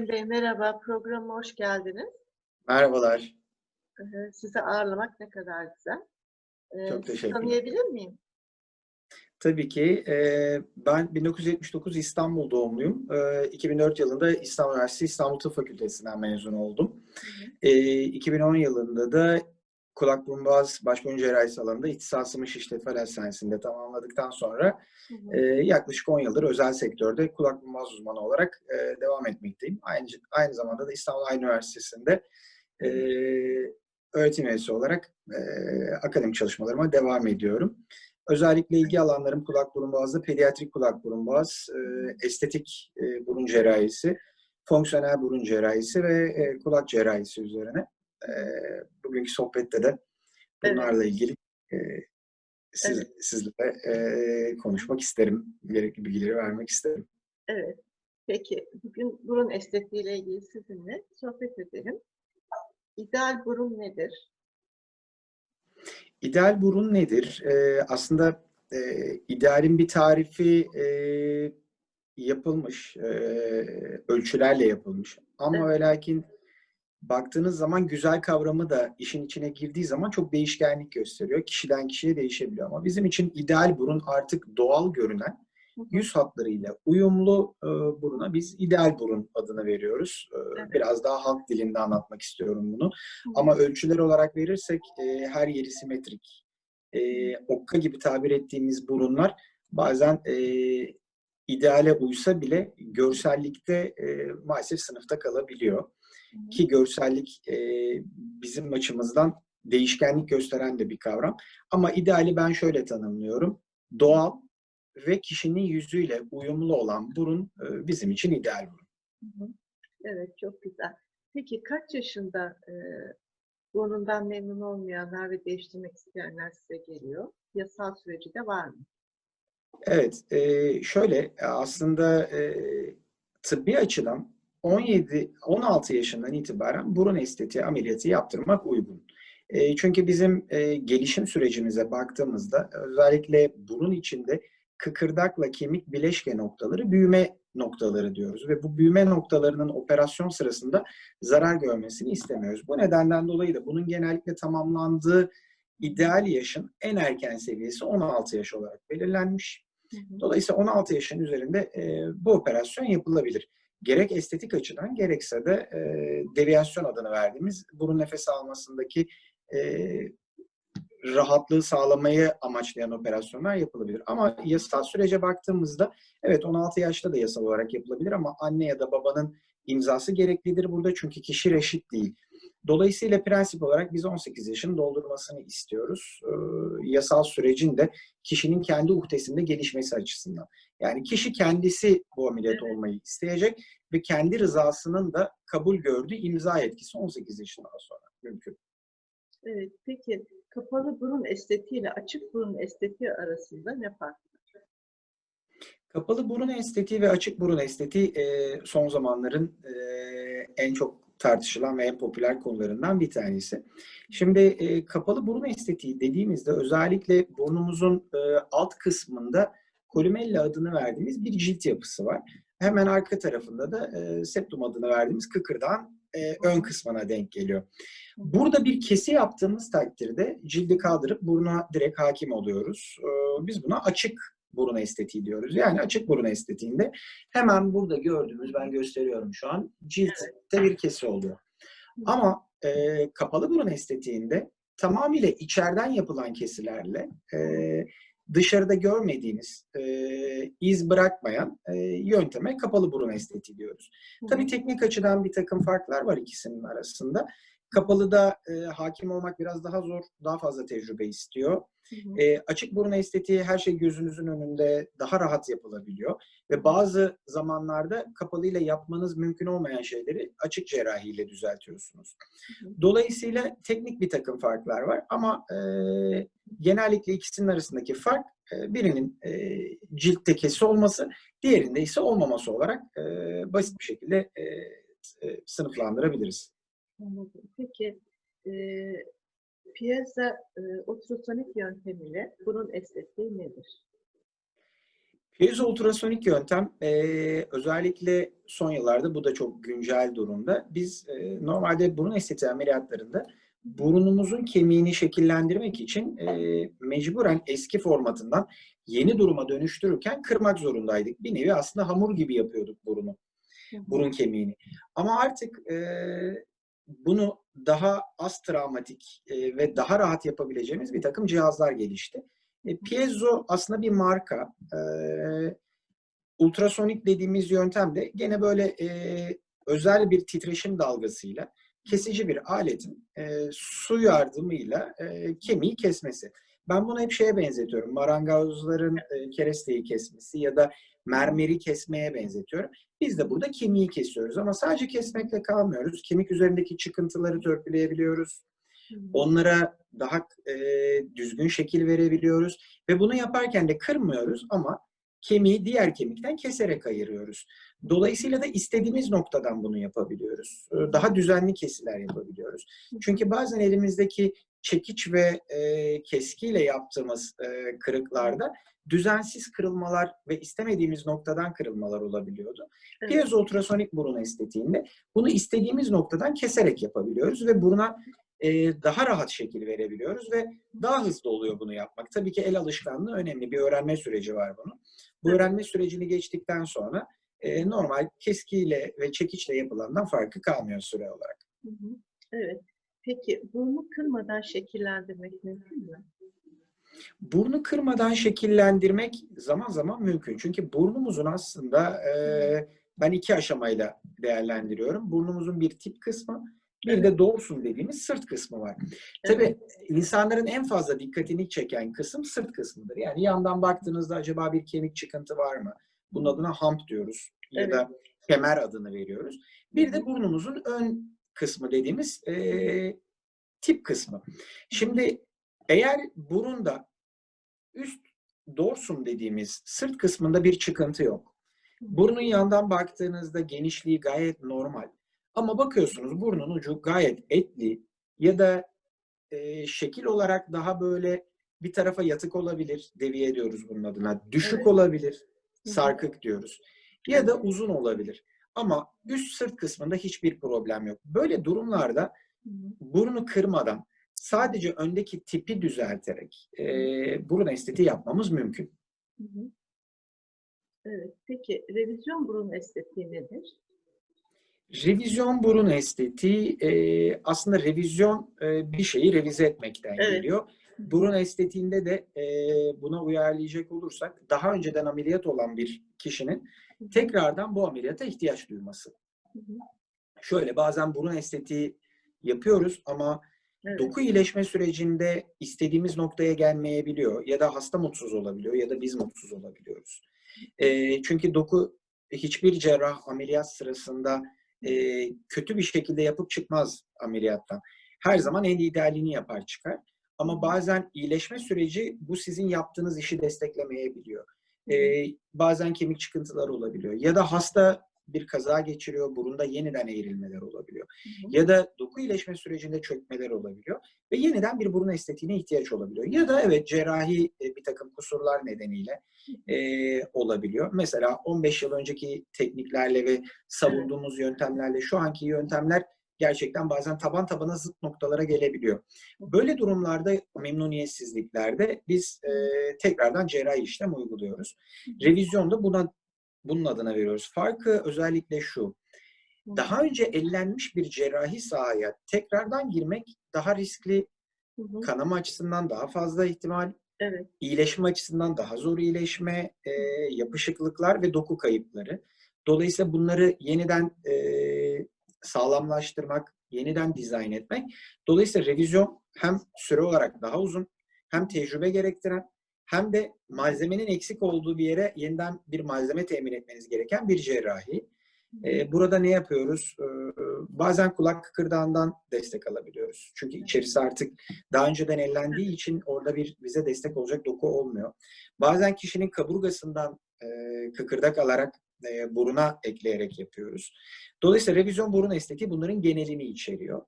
Cem Bey merhaba, programa hoş geldiniz. Merhabalar. Ee, Sizi ağırlamak ne kadar güzel. Ee, Çok sizi teşekkürler. tanıyabilir miyim? Tabii ki eee, ben 1979 İstanbul doğumluyum. Eee, 2004 yılında İstanbul Üniversitesi İstanbul Tıp Fakültesinden mezun oldum. Eee, 2010 yılında da kulak burun boğaz baş boyun cerrahisi alanında ihtisasımı Şişli Hastanesi'nde tamamladıktan sonra eee, yaklaşık 10 yıldır özel sektörde kulak burun boğaz uzmanı olarak eee, devam etmekteyim. Aynı, aynı zamanda da İstanbul Aydın Üniversitesi'nde eee, öğretim üyesi olarak eee, akademik çalışmalarıma devam ediyorum. Özellikle ilgi alanlarım kulak burun boğazda pediatrik kulak burun boğaz, eee, estetik eee, burun cerrahisi, fonksiyonel burun cerrahisi ve eee, kulak cerrahisi üzerine. Eee, bugünkü sohbette de bunlarla ilgili eee, siz, Evet. sizle eee, konuşmak isterim. Gerekli bilgileri vermek isterim. Evet. Peki, bugün burun estetiği ile ilgili sizinle sohbet edelim. İdeal burun nedir? İdeal burun nedir? Eee, aslında eee, idealin bir tarifi eee, yapılmış, eee, ölçülerle yapılmış. Ama Evet. ve lakin baktığınız zaman güzel kavramı da işin içine girdiği zaman çok değişkenlik gösteriyor. Kişiden kişiye değişebiliyor. Ama bizim için ideal burun artık doğal görünen yüz hatlarıyla uyumlu eee, buruna biz ideal burun adını veriyoruz. Eee, Evet. Biraz daha halk dilinde anlatmak istiyorum bunu. Hı. Ama ölçüler olarak verirsek e, her yeri simetrik. E, okka gibi tabir ettiğimiz burunlar bazen e, ideale uysa bile görsellikte e, maalesef sınıfta kalabiliyor. Ki görsellik e, bizim açımızdan değişkenlik gösteren de bir kavram. Ama ideali ben şöyle tanımlıyorum. Doğal ve kişinin yüzüyle uyumlu olan burun e, bizim için ideal burun. Hı hı. Evet, çok güzel. Peki kaç yaşında e, burnundan memnun olmayanlar ve değiştirmek isteyenler size geliyor? Yasal süreci de var mı? Evet, eee, şöyle aslında eee, tıbbi açıdan 17-16 yaşından itibaren burun estetiği ameliyatı yaptırmak uygun. Eee, çünkü bizim eee, gelişim sürecimize baktığımızda özellikle burun içinde kıkırdakla kemik bileşke noktaları büyüme noktaları diyoruz ve bu büyüme noktalarının operasyon sırasında zarar görmesini istemiyoruz. Bu nedenden dolayı da bunun genellikle tamamlandığı ideal yaşın en erken seviyesi 16 yaş olarak belirlenmiş. Dolayısıyla 16 yaşın üzerinde e, bu operasyon yapılabilir. Gerek estetik açıdan gerekse de e, deviyasyon adını verdiğimiz burun nefes almasındaki e, rahatlığı sağlamayı amaçlayan operasyonlar yapılabilir. Ama yasal sürece baktığımızda evet 16 yaşta da yasal olarak yapılabilir ama anne ya da babanın imzası gereklidir burada çünkü kişi reşit değil. Dolayısıyla prensip olarak biz 18 yaşını doldurmasını istiyoruz. Ee, yasal sürecin de kişinin kendi uhdesinde gelişmesi açısından. Yani kişi kendisi bu ameliyat olmayı isteyecek ve kendi rızasının da kabul gördüğü imza etkisi 18 yaşından sonra mümkün. Evet, peki kapalı burun estetiği ile açık burun estetiği arasında ne fark var? Kapalı burun estetiği ve açık burun estetiği e, son zamanların e, en çok tartışılan ve en popüler konularından bir tanesi. Şimdi e, kapalı burun estetiği dediğimizde özellikle burnumuzun e, alt kısmında kolumella adını verdiğimiz bir cilt yapısı var. Hemen arka tarafında da e, septum adını verdiğimiz kıkırdağın e, ön kısmına denk geliyor. Burada bir kesi yaptığımız takdirde cildi kaldırıp buruna direkt hakim oluyoruz. E, biz buna açık burun estetiği diyoruz. Yani açık burun estetiğinde hemen burada gördüğümüz, ben gösteriyorum şu an, ciltte bir kesi oluyor. Ama e, kapalı burun estetiğinde tamamıyla içeriden yapılan kesilerle e, dışarıda görmediğiniz, e, iz bırakmayan e, yönteme kapalı burun estetiği diyoruz. Tabii teknik açıdan bir takım farklar var ikisinin arasında. Kapalıda e, hakim olmak biraz daha zor, daha fazla tecrübe istiyor. Hı hı. E, açık burun estetiği her şey gözünüzün önünde daha rahat yapılabiliyor. Ve bazı zamanlarda kapalıyla yapmanız mümkün olmayan şeyleri açık cerrahiyle düzeltiyorsunuz. Hı hı. Dolayısıyla teknik bir takım farklar var ama e, genellikle ikisinin arasındaki fark e, birinin e, ciltte kesi olması, diğerinde ise olmaması olarak e, basit bir şekilde e, e, sınıflandırabiliriz. Anladım. Peki e, piyasa e, ultrasonik yöntemiyle burun estetiği nedir? Piezo ultrasonik yöntem e, özellikle son yıllarda bu da çok güncel durumda. Biz e, normalde burun estetiği ameliyatlarında burnumuzun kemiğini şekillendirmek için e, mecburen eski formatından yeni duruma dönüştürürken kırmak zorundaydık. Bir nevi aslında hamur gibi yapıyorduk burunu, burun kemiğini. Ama artık e, bunu daha az travmatik e, ve daha rahat yapabileceğimiz bir takım cihazlar gelişti. E, piezo aslında bir marka. E, ultrasonik dediğimiz yöntem de gene böyle e, özel bir titreşim dalgasıyla kesici bir aletin e, su yardımıyla e, kemiği kesmesi. Ben bunu hep şeye benzetiyorum. Marangozların e, keresteyi kesmesi ya da mermeri kesmeye benzetiyorum. Biz de burada kemiği kesiyoruz ama sadece kesmekle kalmıyoruz. Kemik üzerindeki çıkıntıları törpüleyebiliyoruz. Onlara daha e, düzgün şekil verebiliyoruz ve bunu yaparken de kırmıyoruz ama kemiği diğer kemikten keserek ayırıyoruz. Dolayısıyla da istediğimiz noktadan bunu yapabiliyoruz. Daha düzenli kesiler yapabiliyoruz. Çünkü bazen elimizdeki çekiç ve e, keskiyle yaptığımız e, kırıklarda düzensiz kırılmalar ve istemediğimiz noktadan kırılmalar olabiliyordu. Evet. Piezo ultrasonik burun estetiğinde bunu istediğimiz noktadan keserek yapabiliyoruz ve buruna e, daha rahat şekil verebiliyoruz ve daha hızlı oluyor bunu yapmak. Tabii ki el alışkanlığı önemli. Bir öğrenme süreci var bunun. Bu öğrenme sürecini geçtikten sonra e, normal keskiyle ve çekiçle yapılandan farkı kalmıyor süre olarak. Evet. Peki burnu kırmadan şekillendirmek mümkün mü? Burnu kırmadan şekillendirmek zaman zaman mümkün. Çünkü burnumuzun aslında e, ben iki aşamayla değerlendiriyorum. Burnumuzun bir tip kısmı, bir de dorsum dediğimiz sırt kısmı var. Tabii insanların en fazla dikkatini çeken kısım sırt kısmıdır. Yani yandan baktığınızda acaba bir kemik çıkıntı var mı? Bunun adına hump diyoruz ya Evet. da kemer adını veriyoruz. Bir de burnumuzun ön kısmı dediğimiz e, tip kısmı. Şimdi eğer burunda üst dorsum dediğimiz sırt kısmında bir çıkıntı yok. Burnun yandan baktığınızda genişliği gayet normal. Ama bakıyorsunuz burnun ucu gayet etli ya da e, şekil olarak daha böyle bir tarafa yatık olabilir. Deviye diyoruz bunun adına. Düşük Evet. olabilir. Sarkık diyoruz. Ya da uzun olabilir. Ama üst sırt kısmında hiçbir problem yok. Böyle durumlarda burnu kırmadan sadece öndeki tipi düzelterek e, burun estetiği yapmamız mümkün. Hı hı. Evet. Peki revizyon burun estetiği nedir? Revizyon burun estetiği e, aslında revizyon e, bir şeyi revize etmekten Evet. geliyor. Burun estetiğinde de e, buna uyarlayacak olursak daha önceden ameliyat olan bir kişinin tekrardan bu ameliyata ihtiyaç duyması. Şöyle bazen burun estetiği yapıyoruz ama Evet. doku iyileşme sürecinde istediğimiz noktaya gelmeyebiliyor ya da hasta mutsuz olabiliyor ya da biz mutsuz olabiliyoruz. E, çünkü doku hiçbir cerrah ameliyat sırasında e, kötü bir şekilde yapıp çıkmaz ameliyattan. Her zaman en idealini yapar çıkar. Ama bazen iyileşme süreci bu sizin yaptığınız işi desteklemeyebiliyor. E, bazen kemik çıkıntıları olabiliyor. Ya da hasta bir kaza geçiriyor, burunda yeniden eğrilmeler olabiliyor. Hı hı. Ya da doku iyileşme sürecinde çökmeler olabiliyor ve yeniden bir burun estetiğine ihtiyaç olabiliyor. Ya da evet cerrahi e, bir takım kusurlar nedeniyle e, olabiliyor. Mesela 15 yıl önceki tekniklerle ve savunduğumuz yöntemlerle şu anki yöntemler gerçekten bazen taban tabana zıt noktalara gelebiliyor. Böyle durumlarda memnuniyetsizliklerde biz e, tekrardan cerrahi işlem uyguluyoruz. Revizyonda buna bunun adına veriyoruz. Farkı özellikle şu. Daha önce ellenmiş bir cerrahi sahaya tekrardan girmek daha riskli, Hı hı. kanama açısından daha fazla ihtimal, Evet. iyileşme açısından daha zor iyileşme, e, yapışıklıklar ve doku kayıpları. Dolayısıyla bunları yeniden e, sağlamlaştırmak, yeniden dizayn etmek. Dolayısıyla revizyon hem süre olarak daha uzun, hem tecrübe gerektiren, hem de malzemenin eksik olduğu bir yere yeniden bir malzeme temin etmeniz gereken bir cerrahi. E, burada ne yapıyoruz? E, bazen kulak kıkırdağından destek alabiliyoruz. Çünkü içerisi artık daha önceden ellendiği için orada bir bize destek olacak doku olmuyor. Bazen kişinin kaburgasından e, kıkırdak alarak e, buruna ekleyerek yapıyoruz. Dolayısıyla revizyon burun estetiği bunların genelini içeriyor.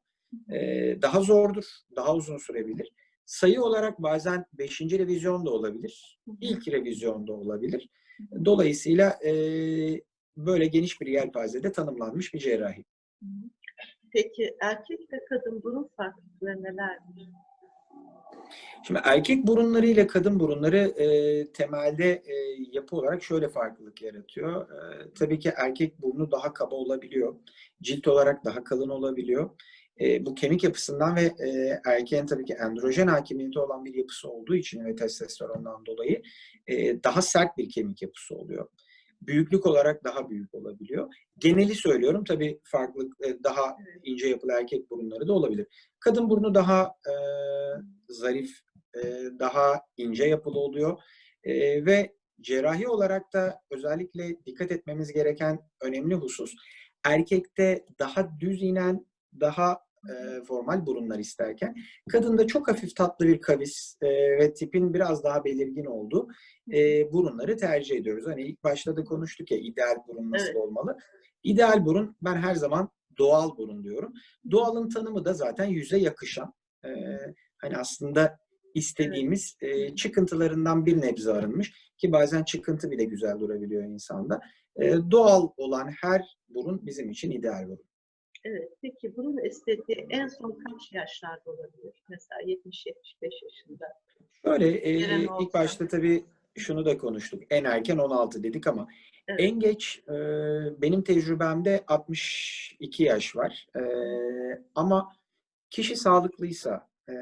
E, daha zordur, daha uzun sürebilir. sayı olarak bazen 5. revizyon da olabilir, ilk revizyon da olabilir. Dolayısıyla e, böyle geniş bir yelpazede tanımlanmış bir cerrahi. Peki erkek ve kadın burun farklılıkları nelerdir? Şimdi erkek burunları ile kadın burunları e, temelde e, yapı olarak şöyle farklılık yaratıyor. E, tabii ki erkek burnu daha kaba olabiliyor. Cilt olarak daha kalın olabiliyor. E, bu kemik yapısından ve e, erkeğin tabii ki androjen hakimiyeti olan bir yapısı olduğu için ve testosterondan dolayı e, daha sert bir kemik yapısı oluyor. Büyüklük olarak daha büyük olabiliyor. Geneli söylüyorum tabii farklılık e, daha ince yapılı erkek burunları da olabilir. Kadın burnu daha e, zarif, e, daha ince yapılı oluyor E, ve cerrahi olarak da özellikle dikkat etmemiz gereken önemli husus erkekte daha düz inen, daha e, formal burunlar isterken kadında çok hafif tatlı bir kavis e, ve tipin biraz daha belirgin olduğu e, burunları tercih ediyoruz. Hani ilk başta da konuştuk ya ideal burun nasıl Evet. olmalı. İdeal burun ben her zaman doğal burun diyorum. Doğalın tanımı da zaten yüze yakışan. e, hani aslında istediğimiz e, çıkıntılarından bir nebze arınmış ki bazen çıkıntı bile güzel durabiliyor insanda. E, doğal olan her burun bizim için ideal burun. Evet. Peki burun estetiği en son kaç yaşlarda olabilir? Mesela 70-75 yaşında. Şöyle e, Gelen ilk başta tabii şunu da konuştuk. En erken 16 dedik ama Evet. en geç e, benim tecrübemde 62 yaş var. E, ama kişi sağlıklıysa e,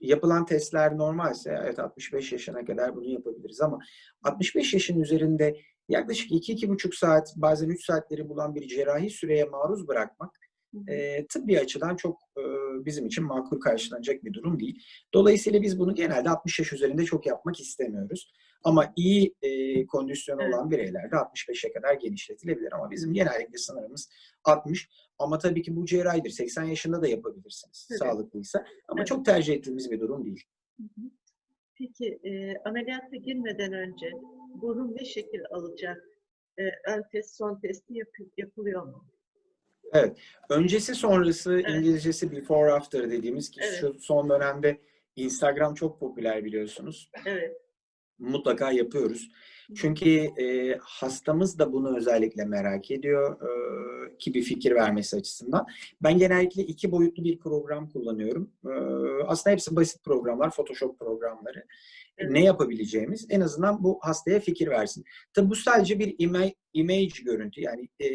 yapılan testler normalse evet 65 yaşına kadar bunu yapabiliriz ama 65 yaşın üzerinde yaklaşık 2-2,5 saat bazen 3 saatleri bulan bir cerrahi süreye maruz bırakmak e, tıbbi açıdan çok e, bizim için makul karşılanacak bir durum değil. Dolayısıyla biz bunu genelde 60 yaş üzerinde çok yapmak istemiyoruz. Ama iyi e, kondisyonu Evet. olan bireylerde 65'e kadar genişletilebilir. Ama bizim genellikle sınırımız 60. Ama tabii ki bu cerrahidir. 80 yaşında da yapabilirsiniz Evet. sağlıklıysa. Ama Evet. çok tercih ettiğimiz bir durum değil. Peki e, ameliyata girmeden önce burun ne şekil alacak? E, ön test, son testi yapı- yapılıyor mu? Öncesi sonrası Evet. İngilizcesi before after dediğimiz ki Evet. şu son dönemde Instagram çok popüler biliyorsunuz. Evet. mutlaka yapıyoruz. Çünkü e, hastamız da bunu özellikle merak ediyor e, ki bir fikir vermesi açısından. Ben genellikle iki boyutlu bir program kullanıyorum. E, aslında hepsi basit programlar, Photoshop programları. E. Ne yapabileceğimiz en azından bu hastaya fikir versin. Tabi bu sadece bir ima- image görüntü yani e,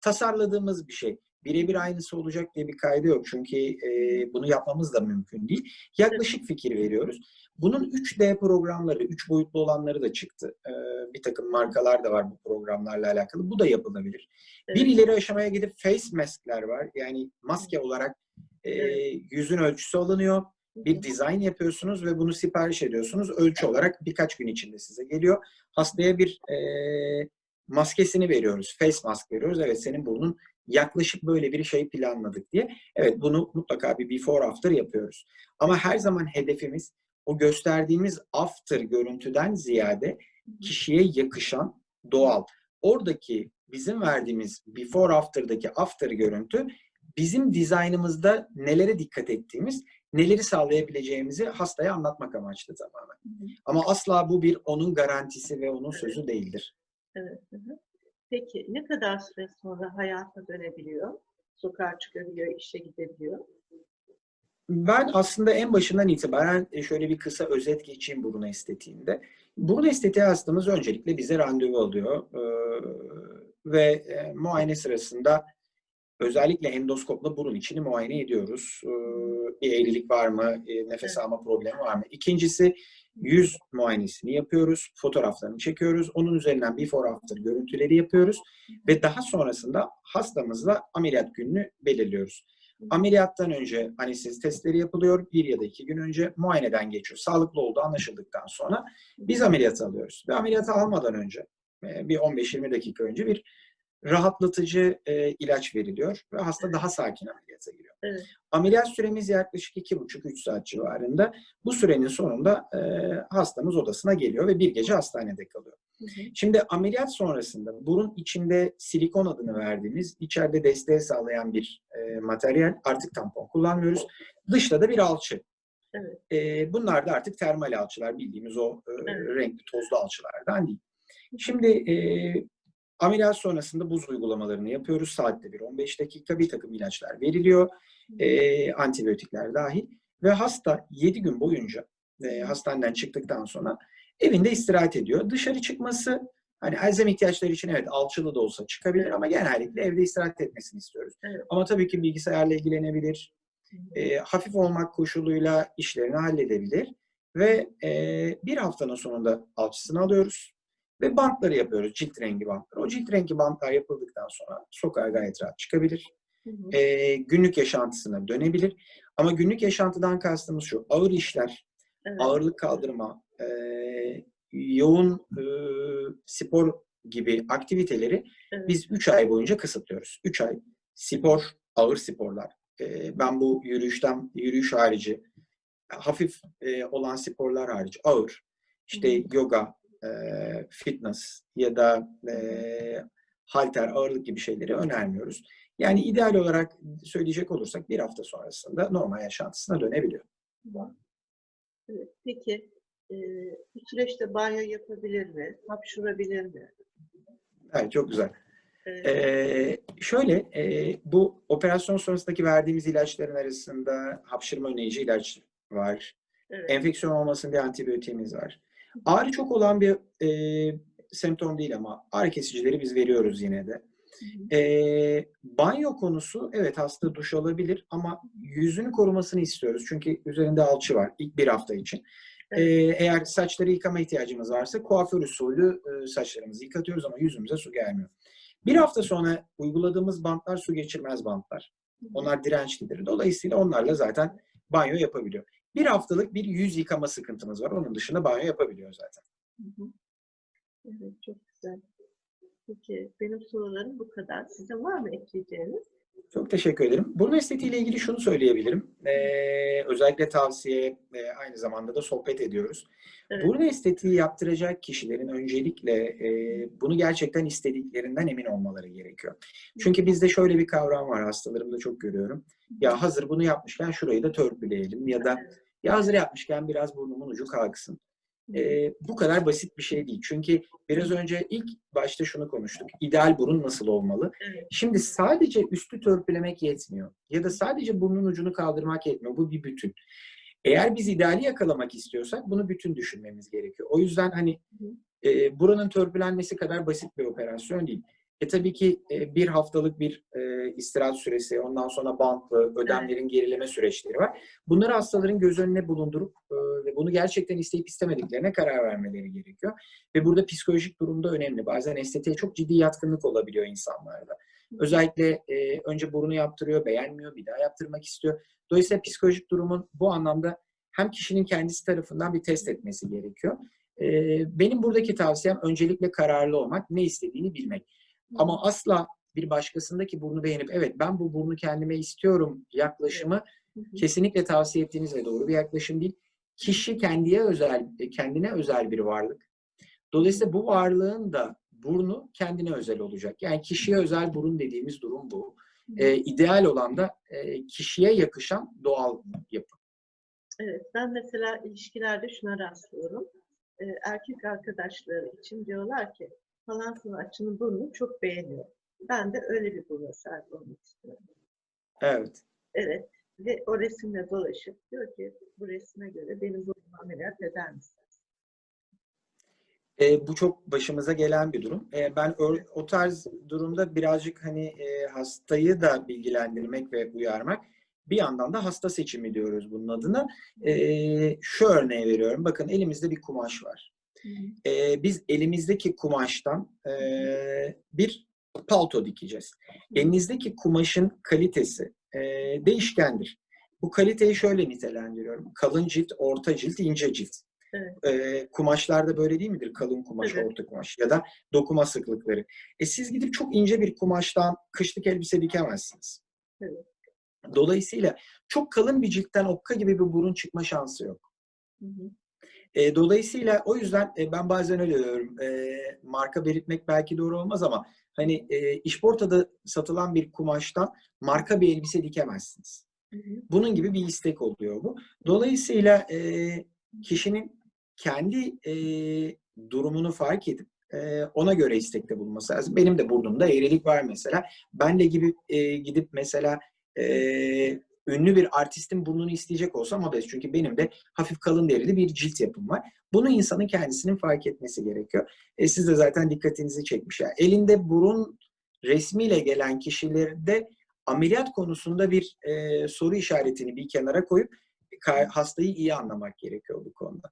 tasarladığımız bir şey. Birebir aynısı olacak diye bir kaydı yok. Çünkü e, bunu yapmamız da mümkün değil. Yaklaşık fikir veriyoruz. Bunun 3D programları, 3 boyutlu olanları da çıktı. Ee, bir takım markalar da var bu programlarla alakalı. Bu da yapılabilir. Evet. Bir ileri aşamaya gidip face mask'ler var. Yani maske olarak e, Evet. yüzün ölçüsü alınıyor. Bir dizayn yapıyorsunuz ve bunu sipariş ediyorsunuz. Ölçü olarak birkaç gün içinde size geliyor. Hastaya bir e, maskesini veriyoruz. Face mask veriyoruz. Evet senin burnun yaklaşık böyle bir şey planladık diye. Evet bunu mutlaka bir before after yapıyoruz. Ama her zaman hedefimiz o gösterdiğimiz after görüntüden ziyade kişiye yakışan doğal. Oradaki bizim verdiğimiz before after'daki after görüntü bizim dizaynımızda nelere dikkat ettiğimiz, neleri sağlayabileceğimizi hastaya anlatmak amaçlı tamamen. Hı hı. Ama asla bu bir onun garantisi ve onun sözü değildir. Evet. hı hı. Peki ne kadar süre sonra hayata dönebiliyor? Sokağa çıkabiliyor, işe gidebiliyor. Ben aslında en başından itibaren e, şöyle bir kısa özet geçeyim burun estetiğinde. Burun estetiği hastamız öncelikle bize randevu alıyor Ee, ve e, muayene sırasında özellikle endoskopla burun içini muayene ediyoruz. Ee, bir eğrilik var mı, e, nefes alma problemi var mı? İkincisi yüz muayenesini yapıyoruz, fotoğraflarını çekiyoruz. Onun üzerinden before after görüntüleri yapıyoruz ve daha sonrasında hastamızla ameliyat gününü belirliyoruz. Ameliyattan önce anestezi testleri yapılıyor. Bir ya da iki gün önce muayeneden geçiyor. Sağlıklı olduğu anlaşıldıktan sonra biz ameliyatı alıyoruz. Ve ameliyatı almadan önce e, bir 15-20 dakika önce bir rahatlatıcı e, ilaç veriliyor ve hasta daha sakin ameliyata giriyor. Evet. Ameliyat süremiz yaklaşık 2,5-3 saat civarında. Bu sürenin sonunda e, hastamız odasına geliyor ve bir gece hastanede kalıyor. Hı hı. Şimdi ameliyat sonrasında burun içinde silikon adını verdiğimiz içeride desteği sağlayan bir e, materyal artık tampon kullanmıyoruz. Dışta da bir alçı. Evet. E, bunlar da artık termal alçılar bildiğimiz o e, Evet. renkli tozlu alçılardan değil. Şimdi e, ameliyat sonrasında buz uygulamalarını yapıyoruz. Saatte bir 15 dakika bir takım ilaçlar veriliyor. E, antibiyotikler dahil. Ve hasta 7 gün boyunca e, hastaneden çıktıktan sonra evinde istirahat ediyor. Dışarı çıkması hani elzem ihtiyaçları için evet alçılı da olsa çıkabilir ama genellikle evde istirahat etmesini istiyoruz. Evet. Ama tabii ki bilgisayarla ilgilenebilir. E, hafif olmak koşuluyla işlerini halledebilir. Ve e, bir haftanın sonunda alçısını alıyoruz. Ve bantları yapıyoruz. Cilt rengi bantları. O cilt rengi bantlar yapıldıktan sonra sokağa gayet rahat çıkabilir. Hı hı. E, günlük yaşantısına dönebilir. Ama günlük yaşantıdan kastımız şu. Ağır işler, Evet. ağırlık kaldırma, e, yoğun e, spor gibi aktiviteleri Evet. biz 3 ay boyunca kısıtlıyoruz. 3 ay spor, ağır sporlar. E, ben bu yürüyüşten, yürüyüş harici, hafif e, olan sporlar harici ağır, işte yoga, e, fitness ya da e, halter, ağırlık gibi şeyleri önermiyoruz. Yani ideal olarak söyleyecek olursak bir hafta sonrasında normal yaşantısına dönebiliyor. Evet. Peki e, bu süreçte banyo yapabilir mi? Hapşurabilir mi? Evet, çok güzel. Ee, şöyle, e, bu operasyon sonrasındaki verdiğimiz ilaçların arasında hapşırma önleyici ilaç var. evet. Enfeksiyon olmasın diye antibiyotiğimiz var. Ağrı çok olan bir e, semptom değil ama ağrı kesicileri biz veriyoruz yine de. E, banyo konusu evet hasta duş alabilir ama yüzünü korumasını istiyoruz. Çünkü üzerinde alçı var ilk bir hafta için. E, eğer saçları yıkama ihtiyacımız varsa kuaför usulü e, saçlarımızı yıkatıyoruz ama yüzümüze su gelmiyor. Bir hafta sonra uyguladığımız bantlar su geçirmez bantlar. Onlar dirençlidir. Dolayısıyla onlarla zaten banyo yapabiliyor. Bir haftalık bir yüz yıkama sıkıntımız var. Onun dışında banyo yapabiliyor zaten. Hı hı. Evet, çok güzel. Peki, benim sorularım bu kadar. Sizin var mı ekleyeceğiniz? Çok teşekkür ederim. Burun estetiğiyle ilgili şunu söyleyebilirim. Ee, özellikle tavsiye, e, aynı zamanda da sohbet ediyoruz. Evet. Burun estetiği yaptıracak kişilerin öncelikle e, bunu gerçekten istediklerinden emin olmaları gerekiyor. Çünkü bizde şöyle bir kavram var, hastalarımda çok görüyorum. Ya hazır bunu yapmışken şurayı da törpüleyelim ya da ya hazır yapmışken biraz burnumun ucu kalksın. Ee, bu kadar basit bir şey değil. Çünkü biraz önce ilk başta şunu konuştuk. İdeal burun nasıl olmalı? Şimdi sadece üstü törpülemek yetmiyor. Ya da sadece burnun ucunu kaldırmak yetmiyor. Bu bir bütün. Eğer biz ideali yakalamak istiyorsak bunu bütün düşünmemiz gerekiyor. O yüzden hani e, buranın törpülenmesi kadar basit bir operasyon değil. E tabii ki e, bir haftalık bir e, istirahat süresi, ondan sonra bantlı, ödemlerin gerileme süreçleri var. Bunları hastaların göz önüne bulundurup e, ve bunu gerçekten isteyip istemediklerine karar vermeleri gerekiyor. Ve burada psikolojik durumda önemli. Bazen estetiğe çok ciddi yatkınlık olabiliyor insanlarda. Özellikle e, önce burunu yaptırıyor, beğenmiyor, bir daha yaptırmak istiyor. Dolayısıyla psikolojik durumun bu anlamda hem kişinin kendisi tarafından bir test etmesi gerekiyor. E, benim buradaki tavsiyem öncelikle kararlı olmak, ne istediğini bilmek. Ama asla bir başkasındaki burnu beğenip evet ben bu burnu kendime istiyorum yaklaşımı kesinlikle tavsiye ettiğiniz ve doğru bir yaklaşım değil. Kişi kendiye özel, kendine özel bir varlık. Dolayısıyla bu varlığın da burnu kendine özel olacak. Yani kişiye özel burun dediğimiz durum bu. Ee, ideal olan da e, kişiye yakışan doğal yapı. Evet, ben mesela ilişkilerde şuna rastlıyorum. Ee, erkek arkadaşları için diyorlar ki falan sanatçının burnunu çok beğeniyor. Ben de öyle bir buruna sahip olmak istiyorum. Evet. Evet. Ve o resimle dolaşıp diyor ki bu resme göre benim burnumu ameliyat eder misin? E, bu çok başımıza gelen bir durum. E, ben o, o tarz durumda birazcık hani e, hastayı da bilgilendirmek ve uyarmak. Bir yandan da hasta seçimi diyoruz bunun adına. E, şu örneği veriyorum. Bakın elimizde bir kumaş var. E, biz elimizdeki kumaştan e, bir palto dikeceğiz. Elinizdeki kumaşın kalitesi e, değişkendir. Bu kaliteyi şöyle nitelendiriyorum. Kalın cilt, orta cilt, ince cilt. Evet. E, kumaşlarda böyle değil midir? Kalın kumaş, Evet. orta kumaş ya da dokuma sıklıkları. E siz gidip çok ince bir kumaştan kışlık elbise dikemezsiniz. Evet. Dolayısıyla çok kalın bir ciltten okka gibi bir burun çıkma şansı yok. Hı hı. E, dolayısıyla o yüzden e, ben bazen öyle diyorum. E, marka belirtmek belki doğru olmaz ama hani e, işportada satılan bir kumaştan marka bir elbise dikemezsiniz. Bunun gibi bir istek oluyor bu. Dolayısıyla e, kişinin kendi e, durumunu fark edip e, ona göre istekte bulunması lazım. Benim de burnumda eğrilik var mesela. Ben de gibi e, gidip mesela e, ünlü bir artistin burnunu isteyecek olsam abes. Çünkü benim de hafif kalın derili bir cilt yapım var. Bunu insanın kendisinin fark etmesi gerekiyor. E, siz de zaten dikkatinizi çekmiş. Yani elinde burun resmiyle gelen kişilerde ameliyat konusunda bir e, soru işaretini bir kenara koyup ka- hastayı iyi anlamak gerekiyor bu konuda.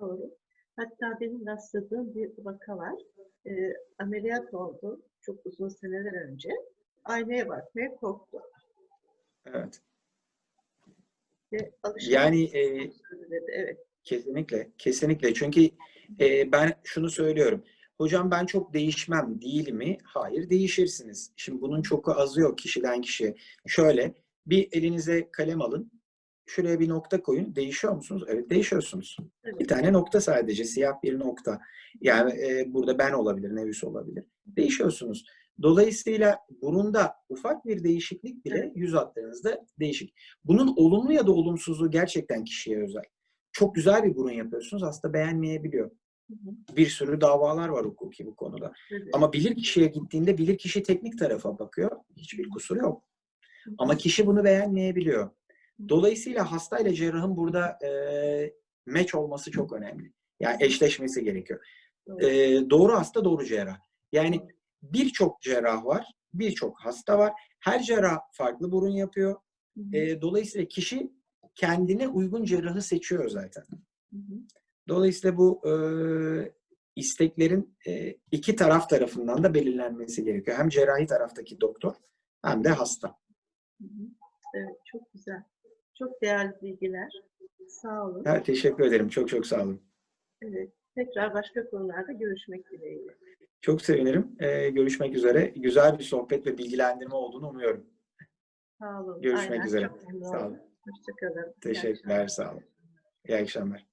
Doğru. Hatta benim rastladığım bir vaka var. Ee, ameliyat oldu çok uzun seneler önce. Aynaya bakmaya korktu. Evet. Ve Yani e. Evet. Kesinlikle, kesinlikle. Çünkü e, ben şunu söylüyorum. Hocam ben çok değişmem değil mi? Hayır, değişirsiniz. Şimdi bunun çok azı yok kişiden kişiye. Şöyle, bir elinize kalem alın. Şuraya bir nokta koyun. Değişiyor musunuz? Evet, değişiyorsunuz. Evet. Bir tane nokta sadece, siyah bir nokta. Yani e, burada ben olabilir, Nevis olabilir. Değişiyorsunuz. Dolayısıyla burunda ufak bir değişiklik bile yüz hatlarınızda değişik. Bunun olumlu ya da olumsuzluğu gerçekten kişiye özel. Çok güzel bir burun yapıyorsunuz, hasta beğenmeyebiliyor. Bir sürü davalar var hukuki bu konuda. Ama bilir kişiye gittiğinde bilir kişi teknik tarafa bakıyor. Hiçbir kusur yok. Ama kişi bunu beğenmeyebiliyor. Dolayısıyla hastayla cerrahın burada e, match olması çok önemli. Yani eşleşmesi gerekiyor. E, doğru hasta doğru cerrah. Yani birçok cerrah var, birçok hasta var. Her cerrah farklı burun yapıyor. E, dolayısıyla kişi kendine uygun cerrahı seçiyor zaten. Dolayısıyla bu e, isteklerin e, iki taraf tarafından da belirlenmesi gerekiyor. Hem cerrahi taraftaki doktor hem de hasta. Evet, çok güzel. Çok değerli bilgiler. Sağ olun. Ha, teşekkür ederim. Çok çok sağ olun. Evet. Tekrar başka konularda görüşmek dileğiyle. Çok sevinirim. E, görüşmek üzere. Güzel bir sohbet ve bilgilendirme olduğunu umuyorum. Sağ olun. Görüşmek Aynen, üzere. Sağ olun. Hoşçakalın. Teşekkürler. Sağ olun. İyi akşamlar.